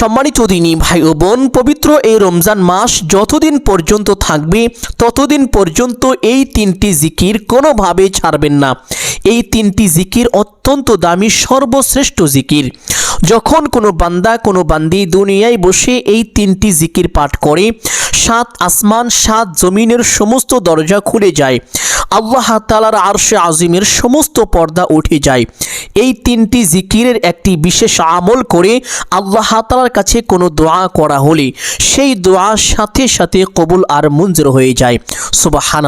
সম্মানিত দিনী ভাই ও বোন, পবিত্র এই রমজান মাস যতদিন পর্যন্ত থাকবে, ততদিন পর্যন্ত এই তিনটি জিকির কোনোভাবে ছাড়বেন না। এই তিনটি জিকির অত্যন্ত দামি, সর্বশ্রেষ্ঠ জিকির। যখন কোনো বান্দা, কোনো বান্দি দুনিয়ায় বসে এই তিনটি জিকির পাঠ করে, সাত আসমান, সাত জমিনের সমস্ত দরজা খুলে যায়। আল্লাহ তালার আরশে আজিমের সমস্ত পর্দা উঠে যায়। এই তিনটি জিকিরের একটি বিশেষ আমল করে আল্লাহ তালার কাছে কোনো দোয়া করা হলে, সেই দোয়ার সাথে সাথে কবুল আর মঞ্জুর হয়ে যায়। সুবাহান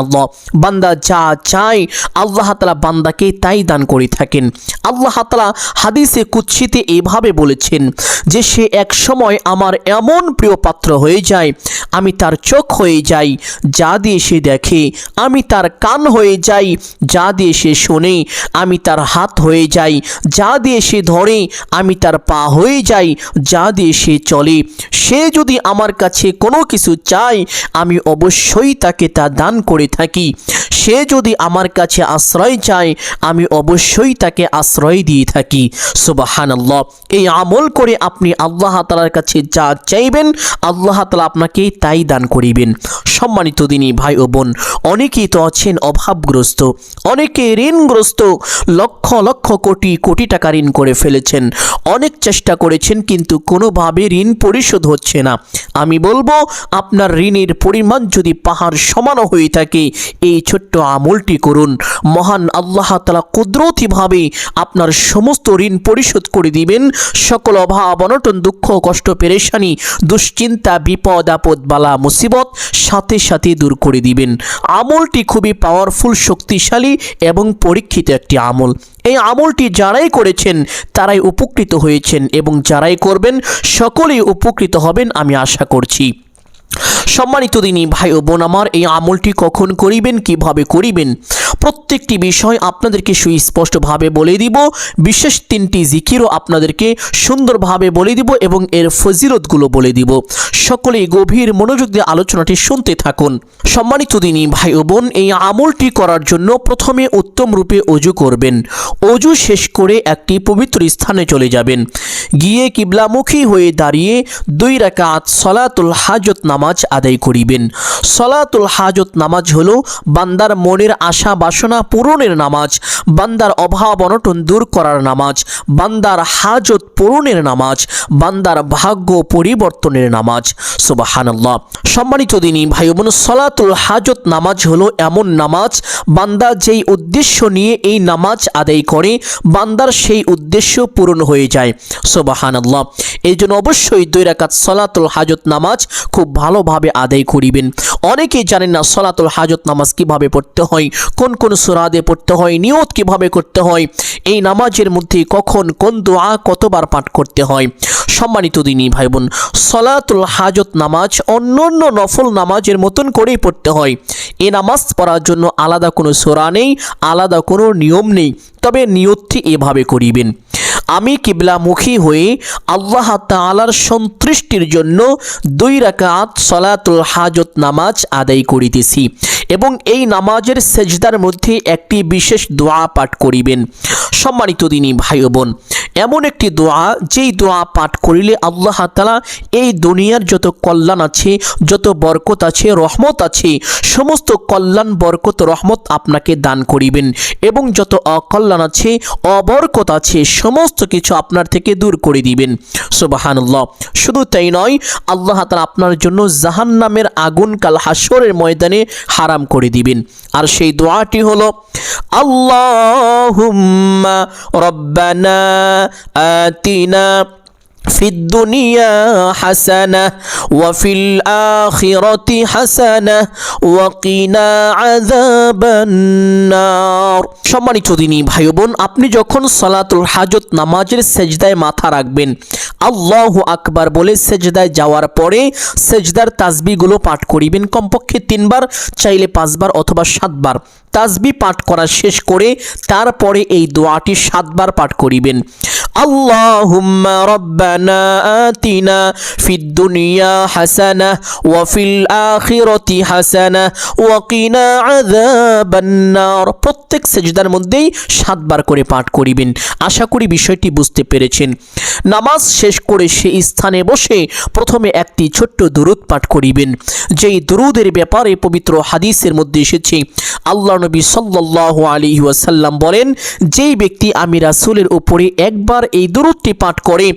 বান্দা যা চায়, আল্লাহ তালা বান্দাকে তাই দান করে থাকেন। আল্লাহ তালা হাদিসে কুচ্ছিতে এভাবে বলেছেন যে, সে এক সময় আমার এমন প্রিয় পাত্র হয়ে যায়, আমি তার চোখ হয়ে যাই, যা দিয়ে সে দেখে, আমি তার কান হয়ে যাই, যা দিয়ে সে শোনে, আমি তার হাত হয়ে যাই, যা দিয়ে সে ধরে, আমি তার পা হয়ে যাই, যা দিয়ে সে চলে। সে যদি আমার কাছে কোনো কিছু চায়, আমি অবশ্যই তাকে তা দান করে থাকি। সে যদি আমার কাছে আশ্রয় চায় আমি অবশ্যই তাকে আশ্রয় দিয়ে থাকি। সুবাহান আল্লাহ এই আমল করে আপনি আল্লাহ তালার কাছে যা চাইবেন, আল্লাহ তালা আপনাকে তাই দান করিবেন। সম্মানিত দিনী ভাই ও বোন, অনেকেই তো আছেন অভাবগ্রস্ত, অনেকে ঋণগ্রস্ত, লক্ষ লক্ষ কোটি কোটি টাকা ঋণ করে ফেলেছেন। অনেক চেষ্টা করেছেন কিন্তু কোনোভাবে ঋণ পরিশোধ হচ্ছে না। আমি বলব, আপনার ঋণের পরিমাণ যদি পাহাড় সমানও হয়ে থাকে, এই ছোট্ট আমলটি করুন। মহান আল্লাহ তালা কুদরতিভাবে আপনার সমস্ত ঋণ পরিশোধ করে দিবেন। সকল অভাব, অনটন, দুঃখ, কষ্ট, পেরেশানি, দুশ্চিন্তা, বিপদ, আপদ, বালা, মুসিবত সাথে সাথে দূর করে দিবেন। আমলটি খুবই পাওয়ারফুল শক্তিশালী এবং পরীক্ষিত একটি আমল। এই আমলটি যারাই করেছেন, তারাই উপকৃত হয়েছেন এবং যারাই করবেন, সকলেই উপকৃত হবেন আমি আশা করছি। সম্মানিত দিনী ভাই ও বোন আমার, এই আমলটি কখন করিবেন, কীভাবে করিবেন? প্রত্যেকটি বিষয় আপনাদেরকে সুস্পষ্টভাবে বলে দিব। বিশেষ তিনটি জিকিরও আপনাদেরকে সুন্দরভাবে বলে দিব এবং এর ফজিরতগুলো বলে দিব। সকলেই গভীর মনোযোগ দিয়ে আলোচনাটি শুনতে থাকুন। সম্মানিত দিনী ভাই ও বোন, এই আমলটি করার জন্য প্রথমে উত্তম রূপে অজু করবেন। অজু শেষ করে একটি পবিত্র স্থানে চলে যাবেন। গিয়ে কিবলামুখী হয়ে দাঁড়িয়ে দুই রাকাত সলাতুল হাজত নামাজ আদায় করিবেন। সলাতুল হাজত নামাজ হলো বান্দার মনের আশা বাসনা পূরণের নামাজ, বান্দার অভাব অনটন দূর করার নামাজ, বান্দার হাজত পূরণের নামাজ, বান্দার ভাগ্য পরিবর্তনের নামাজ। সুবাহানাল্লাহ। সম্মানিত দিনী ভাই বোন সলাতুল হাজত নামাজ হলো এমন নামাজ, বান্দা যেই উদ্দেশ্য নিয়ে এই নামাজ আদায় করে, বান্দার সেই উদ্দেশ্য পূরণ হয়ে যায়। সোবাহানাল্লাহ। এই জন্য অবশ্যই দুই রাকাত সলাতুল হাজত নামাজ খুব ভালোভাবে আদায় করিবেন। অনেকেই জানেন না সলাতুল হাজত নামাজ কীভাবে পড়তে হয়, কোন কোন সুরাদে পড়তে হয়, নিয়ত কীভাবে করতে হয়, এই নামাজের মধ্যে কখন কোন দোয়া কতবার পাঠ করতে হয়। সম্মানিত দিনী ভাই বোন সলাতুল হাজত নামাজ অন্য অন্য নফল নামাজের মতন করেই পড়তে হয়। এ নামাজ পড়ার জন্য আলাদা কোনো সোরা নেই, আলাদা কোনো নিয়ম নেই। তবে নিয়তটি এভাবে করিবেন। আমি কিবলামুখী হয়ে আল্লাহ তালার সন্তুষ্টির জন্য দুই রাকাত সলাতুল হাজত নামাজ আদায় করিতেছি এবং এই নামাজের সেজদার মধ্যে একটি বিশেষ দোয়া পাঠ করিবেন। সম্মানিত দিনী ভাই বোন এমন একটি দোয়া, যেই দোয়া পাঠ করিলে আল্লাহ তালা এই দুনিয়ার যত কল্যাণ আছে, যত বরকত আছে, রহমত আছে, সমস্ত কল্যাণ, বরকত, রহমত আপনাকে দান করিবেন এবং যত অকল্যাণ আছে, অবরকত আছে, সমস্ত কিছু আপনার থেকে দূর করে দিবেন। সুবাহানুল্লাহ। শুধু তাই নয়, আল্লাহ তালা আপনার জন্য জাহান নামের আগুন, কাল হাসরের ময়দানে হারাম করে দিবেন। আর সেই দোয়াটি হলো, আল্লাহুম্মা রব্বানা آتنا ফিদ দুনিয়া হাসানা, ওয়া ফিল আখিরাতি হাসানা, ওয়া কিনা সম্মানিত দিনী ভাই বোন আপনি যখন সালাতুল হাজত নামাজের সেজদায় মাথা রাখবেন, আল্লাহ আকবার বলে সেজদায় যাওয়ার পরে সেজদার তাজবিগুলো পাঠ করিবেন। কমপক্ষে তিনবার, চাইলে পাঁচবার অথবা সাতবার। তাজবি পাঠ করা শেষ করে তারপরে এই দোয়াটি সাতবার পাঠ করিবেন। আল্লাহুম্মা রব্বান ربنا آتنا في الدنيا حسنة وفي الآخرة حسنة وقنا عذاب النار প্রত্যেক সেজদার মধ্যেই সাতবার করে পাঠ করিবেন আশা করি বিষয়টি বুঝতে পেরেছেন নামাজ শেষ করে সেই স্থানে বসে প্রথমে একটি ছোট্ট দুরুদ পাঠ করিবেন যেই দুরুদের ব্যাপারে পবিত্র হাদিসের মধ্যে এসেছে আল্লাহ নবী সাল্লাল্লাহু আলাইহি ওয়াসাল্লাম বলেন যেই ব্যক্তি আমি রাসূলের উপরে একবার এই দুরুদটি পাঠ করে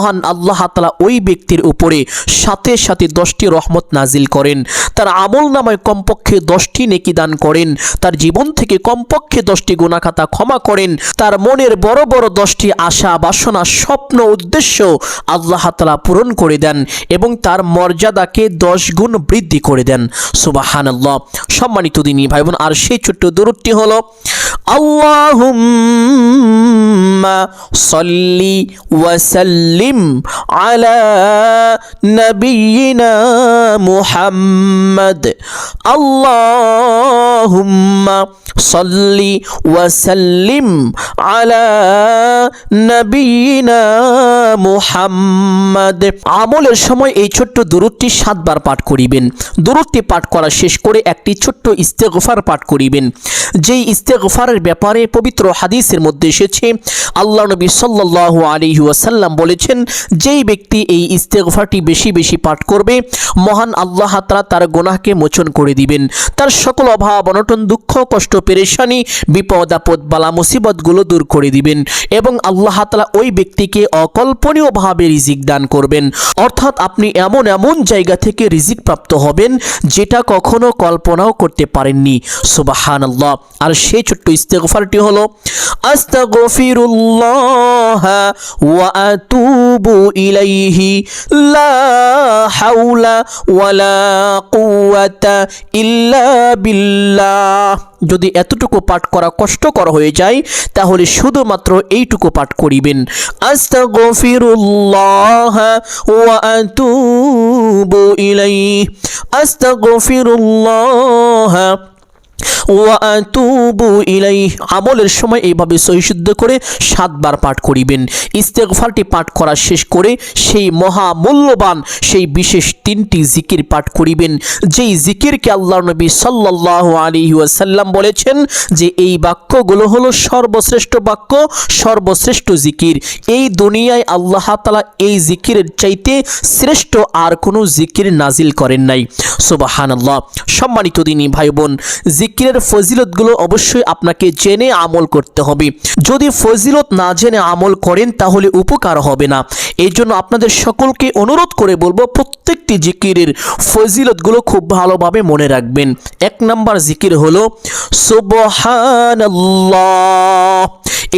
মহান আল্লাহ তালা ওই ব্যক্তির উপরে সাথে সাথে দশটি রহমত নাজিল করেন। তার আমল নামায় কমপক্ষে দশটি নেকি দান করেন। তার জীবন থেকে কমপক্ষে দশটি গুণাখাতা ক্ষমা করেন। তার মনের বড় বড় দশটি আশা, বাসনা, স্বপ্ন, উদ্দেশ্য আল্লাহ তালা পূরণ করে দেন এবং তার মর্যাদাকে দশ গুণ বৃদ্ধি করে দেন। সুবাহান আল্লাহ সম্মানিত দিনী ভাই বোন আর সেই ছোট্ট দূরটি হলো আল্লাহ সল্লি ওয়াসাল্লি على نبينا محمد اللهم صل وسلم على نبينا محمد আমলের সময় এই ছোট্ট দুরুদটি সাতবার পাঠ করিবেন দুরুদটি পাঠ করা শেষ করে একটি ছোট্ট ইস্তেগফার পাঠ করিবেন যেই ইস্তেগফারের ব্যাপারে পবিত্র হাদিসের মধ্যে এসেছে আল্লাহ নবী সাল্লাল্লাহু আলাইহি ওয়াসাল্লাম বলেছেন যেই ব্যক্তি এই ইস্তেগফারটি বেশি বেশি পাঠ করবে, মহান আল্লাহ তাআলা তার গুনাহকে মোচন করে দিবেন। তার সকল অভাব, অনটন, দুঃখ, কষ্ট, পেরেশানি, বিপদ, আপদ, বালা মুসিবতগুলো দূর করে দিবেন এবং আল্লাহ তাআলা ওই ব্যক্তিকে অকল্পনীয়ভাবে রিজিক দান করবেন। অর্থাৎ আপনি এমন এমন জায়গা থেকে রিজিক প্রাপ্ত হবেন, যেটা কখনো কল্পনাও করতে পারেননি। সুবাহান আল্লাহ আর সেই ছোট্ট ইস্তেগফারটি হলো, আস্তাগফিরুল্লাহ ওয়া আতুবু ইলাইহি লা হাওলা ওয়ালা কুওয়াতা ইল্লা বিল্লাহ যদি এতটুকু পাঠ করা কষ্টকর হয়ে যায়, তাহলে শুধুমাত্র এইটুকু পাঠ করিবেন। আস্তাগফিরুল্লাহ ওয়া আতুবু ইলাইহি। আস্তাগফিরুল্লাহ ওয়াতুবু ইলাইহ, আমলের সময় এইভাবে সহিশুদ্ধ করে সাতবার পাঠ করিবেন। ইস্তেগফারটি পাঠ করা শেষ করে সেই মহা মূল্যবান সেই বিশেষ তিনটি জিকির পাঠ করিবেন। যেই জিকিরকে আল্লাহ নবী সাল্লাল্লাহু আলাইহি ওয়াসাল্লাম বলেছেন যে, এই বাক্যগুলো হলো সর্বশ্রেষ্ঠ বাক্য, সর্বশ্রেষ্ঠ জিকির। এই দুনিয়ায় আল্লাহ তালা এই জিকিরের চাইতে শ্রেষ্ঠ আর কোনো জিকির নাজিল করেন নাই। সুবহানাল্লাহ। সম্মানিত দিনী ভাই বোন জিকিরের ফজিলতগুলো অবশ্যই আপনাকে জেনে আমল করতে হবে। যদি ফজিলত না জেনে আমল করেন, তাহলে উপকার হবে না। এই জন্য আপনাদের সকলকে অনুরোধ করে বলব, প্রত্যেকটি জিকিরের ফজিলতগুলো খুব ভালোভাবে মনে রাখবেন। এক নাম্বার জিকির হলো, সুবহানাল্লাহ।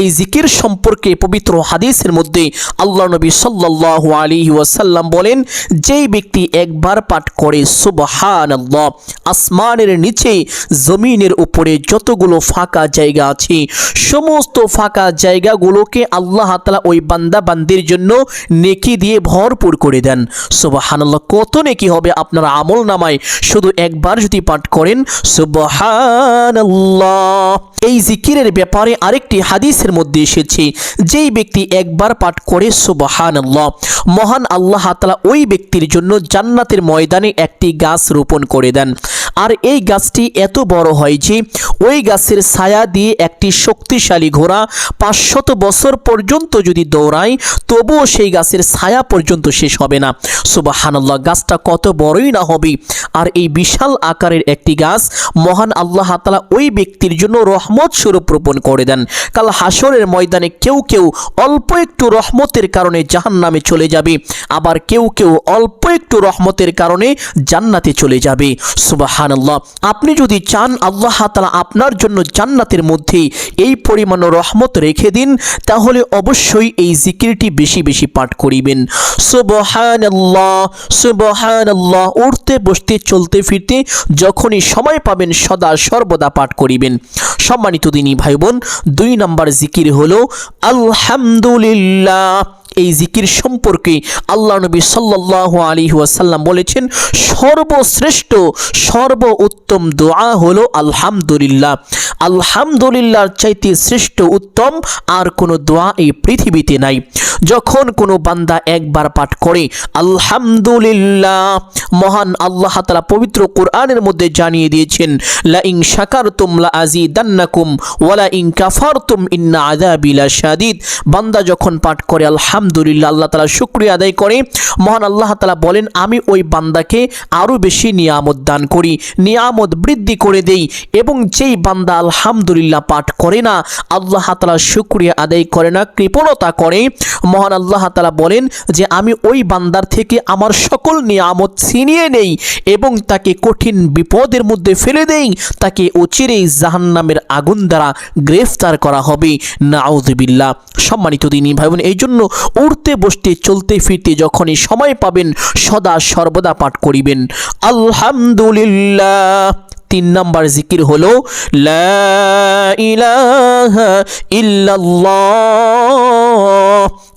এই জিকির সম্পর্কে পবিত্র হাদিসের মধ্যে আল্লাহ নবী সাল্লাল্লাহু আলাইহি ওয়াসাল্লাম বলেন, যেই ব্যক্তি একবার পাঠ করে, সুবহানাল্লাহ, আসমানের নিচে, জমিনের উপরে যতগুলো ফাঁকা জায়গা আছে, সমস্ত ফাঁকা জায়গাগুলোকে আল্লাহ তাআলা ওই বান্দা বান্দির জন্য নেকি দিয়ে ভরপুর করে দেন। সুবহানাল্লাহ, কত নেকি হবে আপনার আমল নামায় শুধু একবার যদি পাঠ করেন? সুবহানাল্লাহ। এই জিকিরের ব্যাপারে আরেকটি হাদিসের মধ্যে এসেছে, যেই ব্যক্তি একবার পাঠ করে সুবহানাল্লাহ, মহান আল্লাহ তাআলা ওই ব্যক্তির জন্য জান্নাতের ময়দানে একটি গাছ রোপণ করে দেন। আর এই গাছটি এত বড় হয় যে, ওই গাছের ছায়া দিয়ে একটি শক্তিশালী ঘোড়া পাঁচশত বছর পর্যন্ত যদি দৌড়ায়, তবুও সেই গাছের ছায়া পর্যন্ত শেষ হবে না। সুবাহানাল্লাহ, গাছটা কত বড়ই না হবে। আর এই বিশাল আকারের একটি গাছ মহান আল্লাহ তালা ওই ব্যক্তির জন্য রহমত স্বরূপ রোপণ করে দেন। কাল হাসরের ময়দানে কেউ কেউ অল্প একটু রহমতের কারণে জাহান নামে চলে যাবে। আবার কেউ কেউ অল্প একটু রহমতের কারণে জান্নাতে চলে যাবে। সুবাহানাল্লাহ, আপনি যদি চান আল্লাহ তালা আপনার জন্য জান্নাতের মধ্যে এই পরিমাণ রহমত রেখে দিন, তাহলে অবশ্যই এই জিকিরটি বেশি বেশি পাঠ করিবেন। সুবহানাল্লাহ সুবহানাল্লাহ, উঠতে, বসতে, চলতে, ফিরতে, যখনই সময় পাবেন সদা সর্বদা পাঠ করিবেন। সম্মানিত দিনী ভাই বোন দুই নম্বর জিকির হলো আলহামদুলিল্লাহ। এই জিকির সম্পর্কে আল্লাহ নবী সাল্লাল্লাহু আলী ওয়াসাল্লাম বলেছেন, সর্বশ্রেষ্ঠ সর্ব উত্তম দোয়া হলো আলহামদুলিল্লাহ। আলহামদুলিল্লাহর চাইতে শ্রেষ্ঠ, উত্তম আর কোনো দোয়া এই পৃথিবীতে নাই। যখন কোনো বান্দা একবার পাঠ করে, আলহামদুলিল্লাহ, মহান আল্লাহ তালা পবিত্র কোরআনের মধ্যে জানিয়ে দিয়েছেন লা ইন শাকারতুম লা আযীদান্নাকুম ওয়ালা ইন কাফারতুম ইন্না আযাবি লাশাদীদ। বান্দা যখন পাঠ করে আলহামদুলিল্লাহ, আল্লাহ তালা শুক্রিয়া আদায় করে। মহান আল্লাহ তালা বলেন, আমি ওই বান্দাকে আরও বেশি নিয়ামত দান করি, নিয়ামত বৃদ্ধি করে দেই এবং যেই বান্দা আলহামদুলিল্লাহ পাঠ করে না, আল্লাহ তাআলা শুকরিয়া আদায় করে না, কৃপণতা করে। মহান আল্লাহ তালা বলেন যে, আমি ওই বান্দার থেকে আমার সকল নিয়ামত ছিনিয়ে নেই এবং তাকে কঠিন বিপদের মধ্যে ফেলে দেই, তাকে অচিরেই জাহান্নামের আগুন দ্বারা গ্রেফতার করা হবে। নাউজবিল্লাহ সম্মানিত দিনই ভাই বোন এই জন্য উঠতে বসতে চলতে ফিরতে যখনই সময় পাবেন, সদা সর্বদা পাঠ করিবেন। আলহামদুলিল্লাহ। তিন নাম্বার জিকির হলো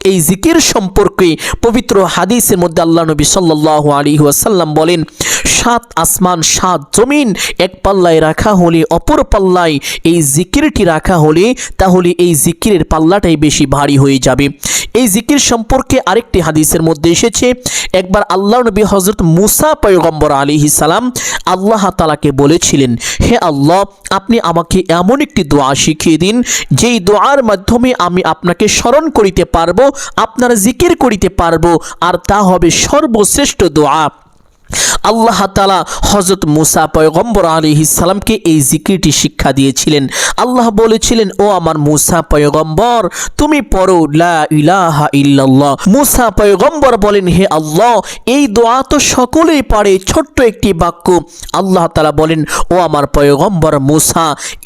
এই জিকির সম্পর্কে পবিত্র হাদিসের মধ্যে আল্লাহ নবী সাল্লাল্লাহু আলাইহি ওয়াসাল্লাম বলেন সাত আসমান, সাত জমিন, এক পাল্লায় রাখা হলে, অপর পাল্লায় এই জিকিরটি রাখা হলে, তাহলে এই জিকিরের পাল্লাটাই বেশি ভারী হয়ে যাবে। এই জিকির সম্পর্কে আরেকটি হাদিসের মধ্যে এসেছে, একবার আল্লাহ নবী হজরত মুসা পয়গম্বর আলী সালাম আল্লাহ তালাকে বলেছিলেন, হে আল্লাহ, আপনি আমাকে এমন একটি দোয়া শিখিয়ে দিন, যেই দোয়ার মাধ্যমে আমি আপনাকে স্মরণ করিতে পারব, আপনার জিকির করিতে পারব, আর তা হবে সর্বশ্রেষ্ঠ দোয়া। আল্লাহ তালা হজরত মুসা পয়গম্বর আলী ইসালামকে এই জিকিরটি শিক্ষা দিয়েছিলেন। আল্লাহ বলেছিলেন, ও আমার মুসা পয়গম্বর, তুমি পড়ো, লা ইলাহা ইল্লাল্লাহ। মুসা পয়গম্বর বলেন, হে আল্লাহ, এই দোয়া তো সকলেই পারে। ছোট্ট একটি বাক্য। আল্লাহ তালা বলেন, ও আমার পয়গম্বর মুসা,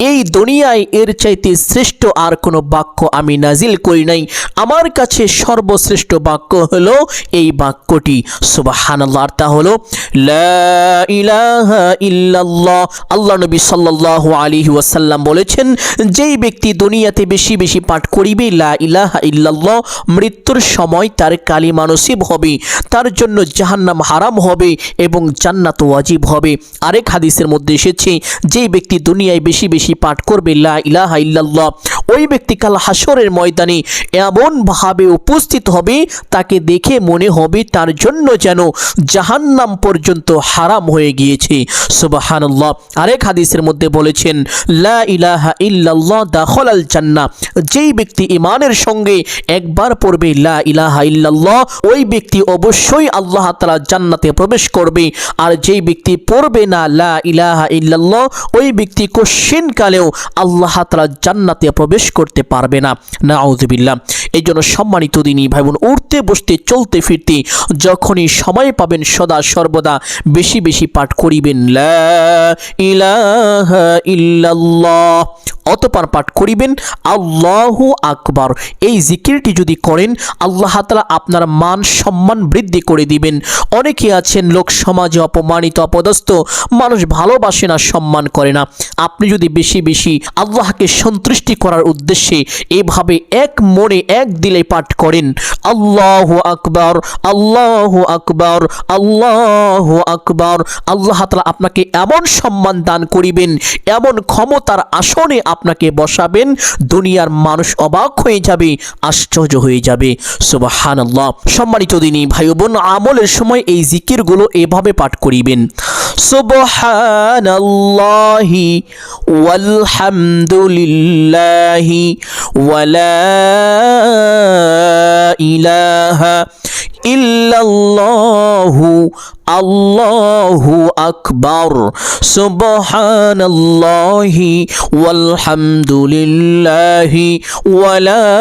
এই দুনিয়ায় এর চাইতে শ্রেষ্ঠ আর কোনো বাক্য আমি নাজিল করি নাই। আমার কাছে সর্বশ্রেষ্ঠ বাক্য হলো এই বাক্যটি। সুবাহান আল্লাহ তা হলো ইল্লাল্লাহ। আল্লাহ নবী সাল্লাল্লাহু আলাইহি ওয়াসাল্লাম বলেছেন, যেই ব্যক্তি দুনিয়াতে বেশি বেশি পাঠ করিবে, লা ইলাহা ইল্লাল্লাহ, মৃত্যুর সময় তার কালিমা নসিব হবে, তার জন্য জাহান্নাম হারাম হবে এবং জান্নাত ওয়াজিব হবে। আরেক হাদিসের মধ্যে এসেছে, যেই ব্যক্তি দুনিয়ায় বেশি বেশি পাঠ করবে, লা ইলাহা ইল্লাল্লাহ, ওই ব্যক্তি কাল হাসরের ময়দানে এমনভাবে উপস্থিত হবে, তাকে দেখে মনে হবে তার জন্য যেন জাহান্নাম পর্যন্ত হারাম হয়ে গিয়েছে। সুবাহানাল্লাহ। আরেক হাদিসের মধ্যে বলেছেন, লা ইলাহা জান্নাহ। যেই ব্যক্তি ইমানের সঙ্গে একবার পড়বে, লা ইলাহা ইল্লাল্লাহ, ওই ব্যক্তি অবশ্যই আল্লাহ তাআলা জান্নাতে প্রবেশ করবে। আর যেই ব্যক্তি পড়বে না, লা ইলাহা ইল্লাল্লাহ, ওই ব্যক্তি কোশ্চিন কালেও আল্লাহ তাআলা জান্নাতে প্রবেশ করতে পারবে না না। নাউযুবিল্লাহ। এই জন্য সম্মানিত দিনই ভাই বোন উঠতে বসতে, চলতে, ফিরতে, যখনই সময় পাবেন, সদা সর্বদা বেশি বেশি পাঠ করিবেন। লা ইলাহা ইল্লাল্লাহ। অতপর পাঠ করিবেন। আল্লাহু আকবার। এই জিকিরটি যদি করেন, আল্লাহ তালা আপনার মান সম্মান বৃদ্ধি করে দিবেন। অনেকে আছেন, লোক সমাজে অপমানিত, অপদস্থ, মানুষ ভালোবাসে না, সম্মান করে না। আপনি যদি বেশি বেশি আল্লাহকে সন্তুষ্টি করার উদ্দেশ্যে এভাবে এক মনে এক দিলে পাঠ করেন, আল্লাহ আকবর আল্লাহ আকবর, আল্লাহ আকবার। আল্লাহ তালা আপনাকে এমন সম্মান দান করিবেন, এমন ক্ষমতার আসনে আপনাকে বসাবেন, দুনিয়ার মানুষ অবাক হয়ে যাবে, আশ্চর্য হয়ে যাবে। সুবাহান আল্লাহ সম্মানিত দিনী ভাই বোন আমলের সময় এই জিকিরগুলো এভাবে পাঠ করিবেন। সুবহান আল্লাহি ওয়ালহামদুলিল্লাহি ওয়ালা ইলাহা ইল্লাল্লাহু আল্লাহু আকবার সুবহানাল্লাহি ওয়ালহামদুলিল্লাহি ওয়ালা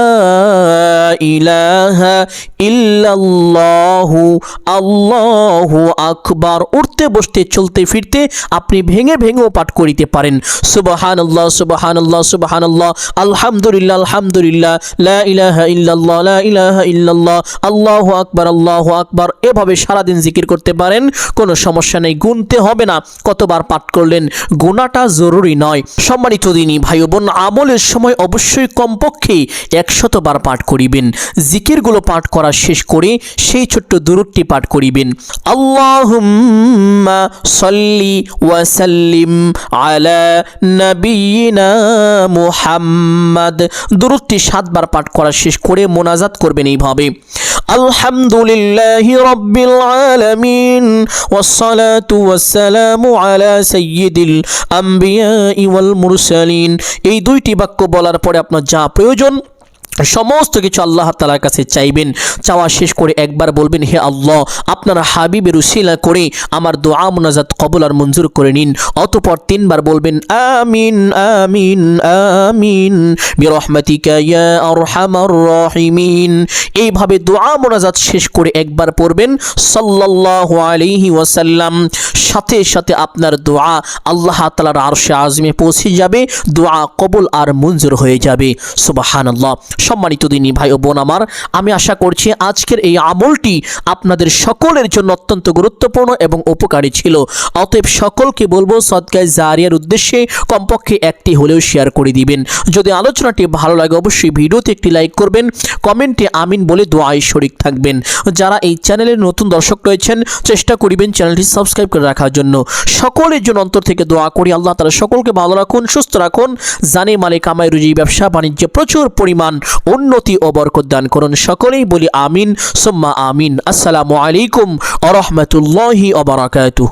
ইলাহা ইল্লাল্লাহু আল্লাহু আকবার উঠতে, বসতে, চলতে, ফিরতে আপনি ভেঙে ভেঙেও পাঠ করিতে পারেন। সুবহানাল্লাহ সুবহানাল্লাহ সুবহানাল্লাহ। আলহামদুলিল্লাহ আলহামদুলিল্লাহ। লা ইলাহা ইল্লাল্লাহ, লা ইলাহা ইল্লাল্লাহ। আল্লাহু আকবার আল্লাহু আকবার। এভাবে সারা সারাদিন জিকির করতে পারেন। কোনো সমস্যা নেই, গুনতে হবে না। কতবার পাঠ করলেন গোনাটা জরুরি নয়। সম্মানিত দিনই ভাই বোন আমলের সময় অবশ্যই কমপক্ষে একশতবার পাঠ করিবেন। জিকিরগুলো পাঠ করা শেষ করে সেই ছোট্ট দূরত্বটি পাঠ করিবেন। আল্লাহুম্মা সল্লি ওয়াসাল্লিম আলা নবিয়িনা মুহাম্মদ। দূরত্বটি সাতবার পাঠ করা শেষ করে মোনাজাত করবেন এইভাবে। আলহামদুলিল্লাহি রব্বিল আলামিন والصلاة والسلام على سيد الأنبياء والمرسلين এই দুইটি বাক্য বলার পরে আপনার যা প্রয়োজন সমস্ত কিছু আল্লাহ তালার কাছে চাইবেন। চাওয়া শেষ করে একবার বলবেন, হে আল্লাহ, আপনার হাবিবের উশিলা করে আমার দোয়া মোনাজাত কবল আর মঞ্জুর করে নিন। অতপর তিনবার বলবেন, আমিন আমিন আমিন রাহিমিন। এইভাবে দোয়া মোনাজাত শেষ করে একবার পড়বেন, সাল্লাল্লাহু আলাইহি ওয়াসাল্লাম। সাথে সাথে আপনার দোয়া আল্লাহ তালার আরশে আজমে পৌঁছে যাবে, দোয়া কবুল আর মঞ্জুর হয়ে যাবে। সুবাহানাল্লাহ। সম্মানিত দিনী ভাই ও বোন আমার, আমি আশা করছি আজকের এই আমলটি আপনাদের সকলের জন্য অত্যন্ত গুরুত্বপূর্ণ এবং উপকারী ছিল। অতএব সকলকে বলব সদকায় জারিয়ার উদ্দেশ্যে কমপক্ষে একটি হলেও শেয়ার করে দিবেন। যদি আলোচনাটি ভালো লাগে অবশ্যই ভিডিওতে একটি লাইক করবেন, কমেন্টে আমিন বলে দোয়ায় শরিক থাকবেন। যারা এই চ্যানেলের নতুন দর্শক রয়েছেন, চেষ্টা করিবেন চ্যানেলটি সাবস্ক্রাইব করে রাখার জন্য। সকলের জন্য অন্তর থেকে দোয়া করি, আল্লাহ তারা সকলকে ভালো রাখুন, সুস্থ রাখুন। জানে মালে কামাই রুজি ব্যবসা, বাণিজ্যে প্রচুর পরিমাণ উন্নতি ও বরকত দান করুন সকলেই বলি আমিন, সুম্মা আমিন। আসসালামু আলাইকুম আ রহমতুল্লাহি অবরাকাতুহ